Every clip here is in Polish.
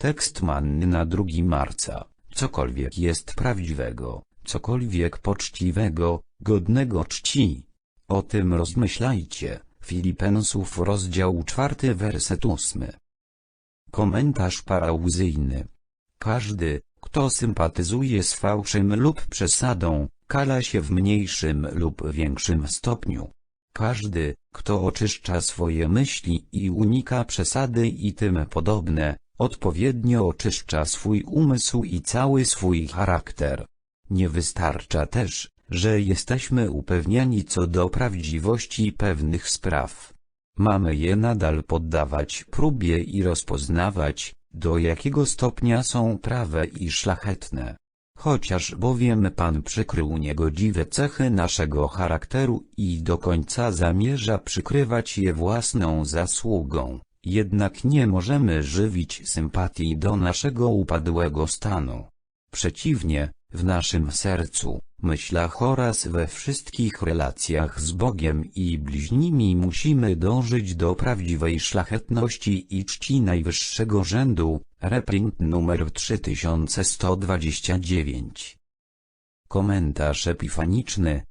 Tekst manny na 2 marca. Cokolwiek jest prawdziwego, cokolwiek poczciwego, godnego czci. O tym rozmyślajcie. Filipensów rozdział 4 werset 8. Komentarz parauzyjny. Każdy, kto sympatyzuje z fałszem lub przesadą, kala się w mniejszym lub większym stopniu. Każdy, kto oczyszcza swoje myśli i unika przesady i tym podobne, odpowiednio oczyszcza swój umysł i cały swój charakter. Nie wystarcza też, że jesteśmy upewnieni co do prawdziwości pewnych spraw. Mamy je nadal poddawać próbie i rozpoznawać, do jakiego stopnia są prawe i szlachetne. Chociaż bowiem Pan przykrył niegodziwe cechy naszego charakteru i do końca zamierza przykrywać je własną zasługą, jednak nie możemy żywić sympatii do naszego upadłego stanu. Przeciwnie, w naszym sercu, myślach oraz we wszystkich relacjach z Bogiem i bliźnimi musimy dążyć do prawdziwej szlachetności i czci najwyższego rzędu, reprint numer 3129. Komentarz epifaniczny.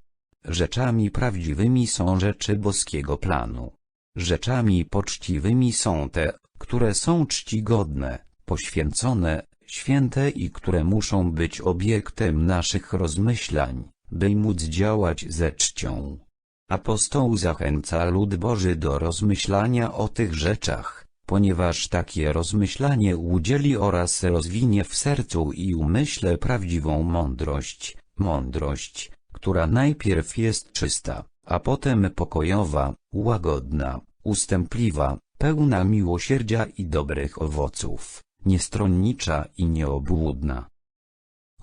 Rzeczami prawdziwymi są rzeczy boskiego planu. Rzeczami poczciwymi są te, które są czcigodne, poświęcone, święte i które muszą być obiektem naszych rozmyślań, by móc działać ze czcią. Apostoł zachęca lud Boży do rozmyślania o tych rzeczach, ponieważ takie rozmyślanie udzieli oraz rozwinie w sercu i umyśle prawdziwą mądrość, mądrość, która najpierw jest czysta, a potem pokojowa, łagodna, ustępliwa, pełna miłosierdzia i dobrych owoców niestronnicza i nieobłudna.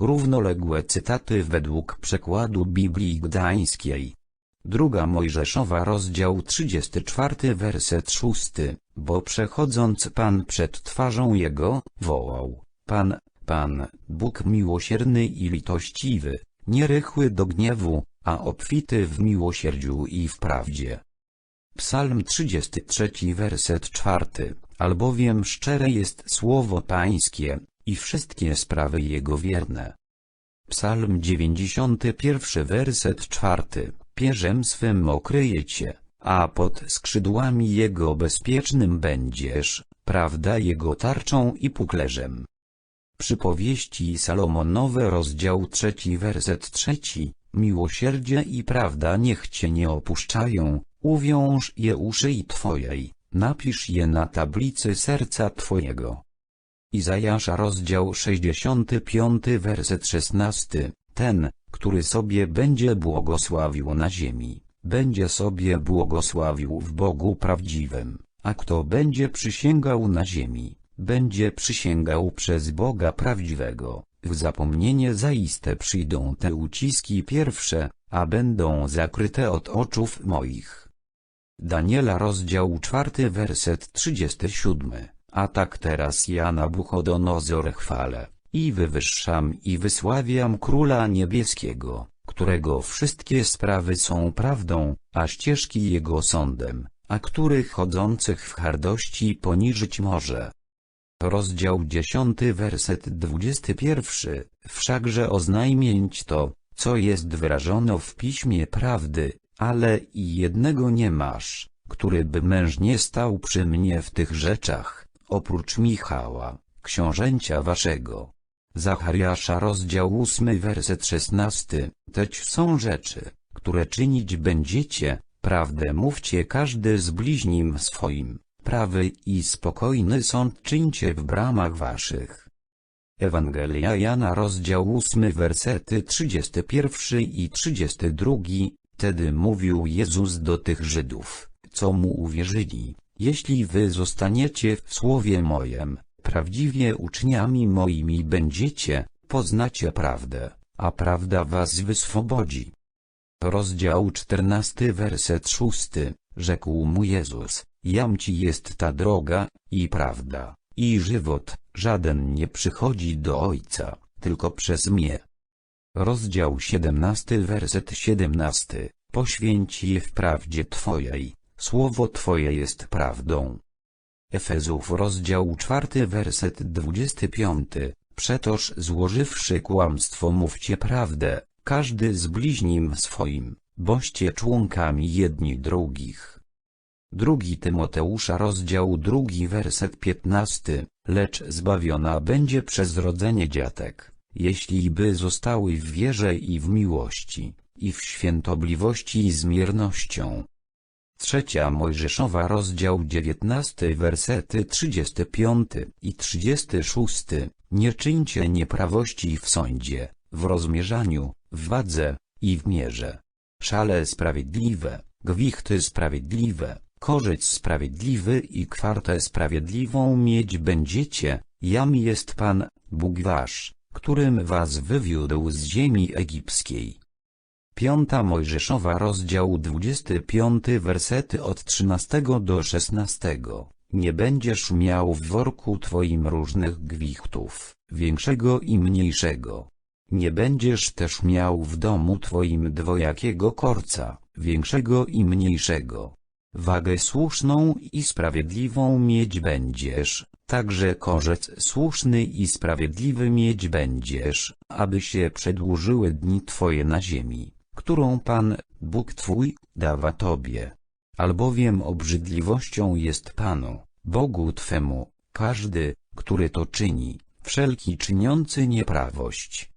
Równoległe cytaty według przekładu Biblii Gdańskiej. Druga Mojżeszowa rozdział 34 werset 6, bo przechodząc Pan przed twarzą Jego, wołał, Pan, Pan, Bóg miłosierny i litościwy, nierychły do gniewu, a obfity w miłosierdziu i w prawdzie. Psalm 33 werset 4 albowiem szczere jest słowo Pańskie, i wszystkie sprawy Jego wierne. Psalm 91 werset 4 Pierzem swym okryje Cię, a pod skrzydłami Jego bezpiecznym będziesz, prawda Jego tarczą i puklerzem. Przypowieści Salomonowe rozdział 3 werset 3 Miłosierdzie i prawda niech Cię nie opuszczają, uwiąż je uszy i Twojej napisz je na tablicy serca Twojego. Izajasza rozdział 65 werset 16 Ten, który sobie będzie błogosławił na ziemi, będzie sobie błogosławił w Bogu prawdziwym, a kto będzie przysięgał na ziemi, będzie przysięgał przez Boga prawdziwego. W zapomnienie zaiste przyjdą te uciski pierwsze, a będą zakryte od oczów moich. Daniela rozdział 4 werset 37 A tak teraz ja Nabuchodonozor chwalę, i wywyższam i wysławiam Króla Niebieskiego, którego wszystkie sprawy są prawdą, a ścieżki Jego sądem, a których chodzących w hardości poniżyć może. Rozdział 10 werset 21 Wszakże oznajmięć to, co jest wyrażono w Piśmie Prawdy, ale i jednego nie masz, który by mężnie stał przy mnie w tych rzeczach, oprócz Michała, książęcia waszego. Zachariasza rozdział 8 werset 16 Teć są rzeczy, które czynić będziecie, prawdę mówcie każdy z bliźnim swoim, prawy i spokojny sąd czyńcie w bramach waszych. Ewangelia Jana rozdział 8 wersety 31 i 32 Wtedy mówił Jezus do tych Żydów, co mu uwierzyli, jeśli wy zostaniecie w słowie mojem, prawdziwie uczniami moimi będziecie, poznacie prawdę, a prawda was wyswobodzi. Rozdział 14 werset 6 Rzekł mu Jezus, jam ci jest ta droga, i prawda, i żywot, żaden nie przychodzi do Ojca, tylko przez mnie. Rozdział 17 werset 17 Poświęć je w prawdzie Twojej, słowo Twoje jest prawdą. Efezów rozdział 4 werset 25. Przetoż złożywszy kłamstwo mówcie prawdę, każdy z bliźnim swoim, boście członkami jedni drugich. Drugi Tymoteusza rozdział drugi werset 15, lecz zbawiona będzie przez rodzenie dziatek, jeśli by zostały w wierze i w miłości, i w świętobliwości i z miernością. Trzecia Mojżeszowa rozdział 19 wersety 35 i 36 Nie czyńcie nieprawości w sądzie, w rozmierzaniu, w wadze i w mierze. Szale sprawiedliwe, gwichty sprawiedliwe, korzec sprawiedliwy i kwartę sprawiedliwą mieć będziecie, jam jest Pan, Bóg wasz, którym was wywiódł z ziemi egipskiej. Piąta Mojżeszowa rozdział 25 wersety od 13 do 16. Nie będziesz miał w worku twoim różnych gwichtów, większego i mniejszego. Nie będziesz też miał w domu twoim dwojakiego korca, większego i mniejszego. Wagę słuszną i sprawiedliwą mieć będziesz, także korzec słuszny i sprawiedliwy mieć będziesz, aby się przedłużyły dni twoje na ziemi, którą Pan, Bóg twój, dawa tobie. Albowiem obrzydliwością jest Panu, Bogu twemu, każdy, który to czyni, wszelki czyniący nieprawość.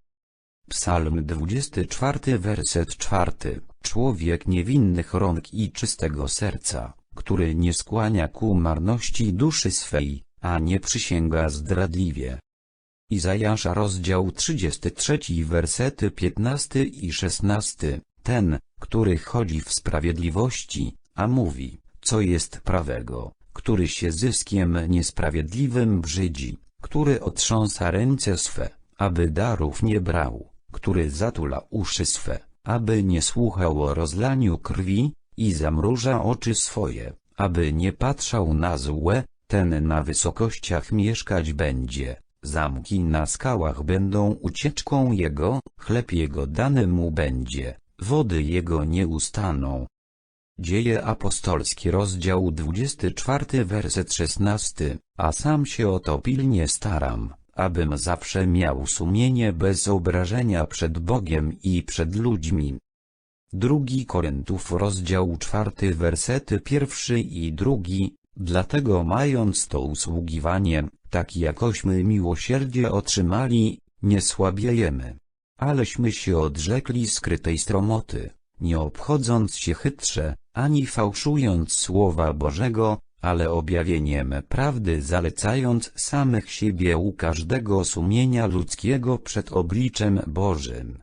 Psalm 24 werset 4 Człowiek niewinnych rąk i czystego serca, który nie skłania ku marności duszy swej, a nie przysięga zdradliwie. Izajasza rozdział 33 wersety 15 i 16 Ten, który chodzi w sprawiedliwości, a mówi, co jest prawego, który się zyskiem niesprawiedliwym brzydzi, który otrząsa ręce swe, aby darów nie brał, który zatula uszy swe, aby nie słuchał o rozlaniu krwi, i zamruża oczy swoje, aby nie patrzał na złe, ten na wysokościach mieszkać będzie, zamki na skałach będą ucieczką jego, chleb jego dany mu będzie, wody jego nie ustaną. Dzieje apostolskie rozdział 24 werset 16, a sam się o to pilnie staram, abym zawsze miał sumienie bez obrażenia przed Bogiem i przed ludźmi. Drugi Koryntów rozdział czwarty wersety pierwszy i drugi, dlatego mając to usługiwanie, tak jakośmy miłosierdzie otrzymali, nie słabiejemy. Aleśmy się odrzekli skrytej stromoty, nie obchodząc się chytrze, ani fałszując słowa Bożego, ale objawieniem prawdy zalecając samych siebie u każdego sumienia ludzkiego przed obliczem Bożym.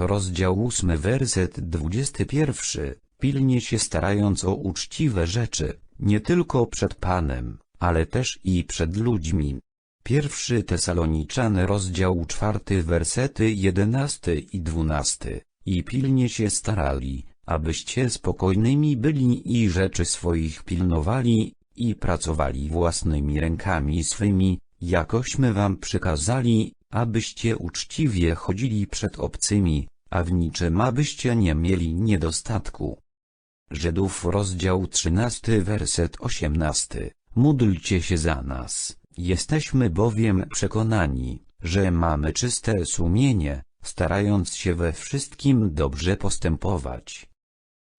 Rozdział 8 werset 21, pilnie się starając o uczciwe rzeczy, nie tylko przed Panem, ale też i przed ludźmi. Pierwszy Tesaloniczany rozdział 4 wersety 11 i 12, i pilnie się starali, abyście spokojnymi byli i rzeczy swoich pilnowali, i pracowali własnymi rękami swymi, jakośmy wam przykazali, abyście uczciwie chodzili przed obcymi, a w niczym abyście nie mieli niedostatku. Żydów rozdział 13 werset 18 Módlcie się za nas, jesteśmy bowiem przekonani, że mamy czyste sumienie, starając się we wszystkim dobrze postępować.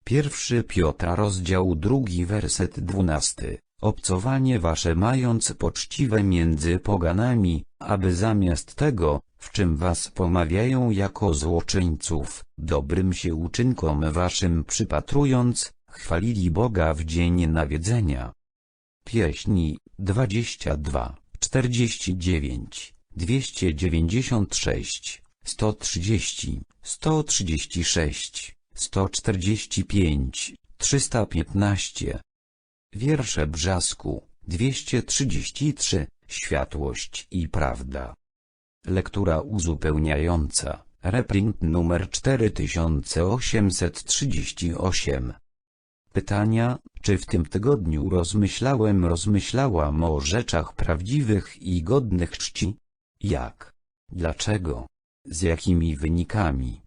Pierwszy Piotra rozdział drugi werset 12 Obcowanie wasze mając poczciwe między poganami, aby zamiast tego, w czym was pomawiają jako złoczyńców, dobrym się uczynkom waszym przypatrując, chwalili Boga w dzień nawiedzenia. Pieśni 22, 49, 296, 130, 136, 145, 315. Wiersze Brzasku, 233, Światłość i Prawda. Lektura uzupełniająca, reprint numer 4838. Pytania, czy w tym tygodniu rozmyślałem rozmyślałam o rzeczach prawdziwych i godnych czci? Jak? Dlaczego? Z jakimi wynikami?